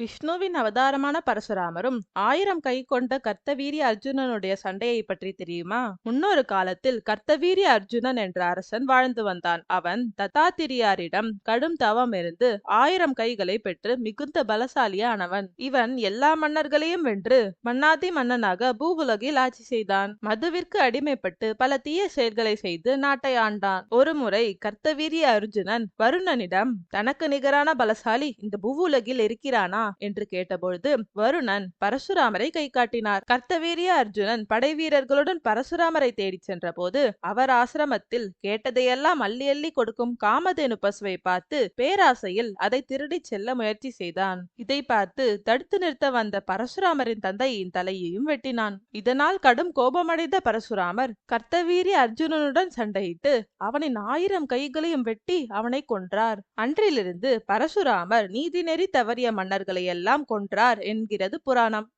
விஷ்ணுவின் அவதாரமான பரசுராமரும் ஆயிரம் கை கொண்ட கர்த்தவீரிய அர்ஜுனனுடைய சண்டையை பற்றி தெரியுமா? முன்னொரு காலத்தில் கர்த்தவீரிய அர்ஜுனன் என்ற அரசன் வாழ்ந்து வந்தான். அவன் தத்தாத்திரியாரிடம் கடும் தவம் இருந்து ஆயிரம் கைகளை பெற்று மிகுந்த பலசாலியானவன். இவன் எல்லா மன்னர்களையும் வென்று மன்னாதி மன்னனாக பூவுலகில் ஆட்சி செய்தான். மதுவிற்கு அடிமைப்பட்டு பல தீய செயல்களை செய்து நாட்டை ஆண்டான். ஒருமுறை கர்த்தவீரிய அர்ஜுனன் வருணனிடம் தனக்கு நிகரான பலசாலி இந்த பூவுலகில் இருக்கிறானா? என்று கேட்டபொழுது வருணன் பரசுராமரை கை காட்டினார் கர்த்தவீரிய அர்ஜுனன் படை வீரர்களுடன் பரசுராமரை தேடிச் சென்ற போது அவர் ஆசிரமத்தில் கேட்டதையெல்லாம் அள்ளி அள்ளி கொடுக்கும் காமதேனு பசுவை பார்த்து பேராசையில் அதை திருடிச் செல்ல முயற்சி செய்தான். இதை பார்த்து தடுத்து நிறுத்த வந்த பரசுராமரின் தந்தையின் தலையையும் வெட்டினான். இதனால் கடும் கோபமடைந்த பரசுராமர் கர்த்தவீரி அர்ஜுனனுடன் சண்டையிட்டு அவனின் ஆயிரம் கைகளையும் வெட்டி அவனை கொன்றார். அன்றிலிருந்து பரசுராமர் நீதிநெறி தவறிய மன்னர்களை எல்லாம் கொன்றார் என்கிறது புராணம்.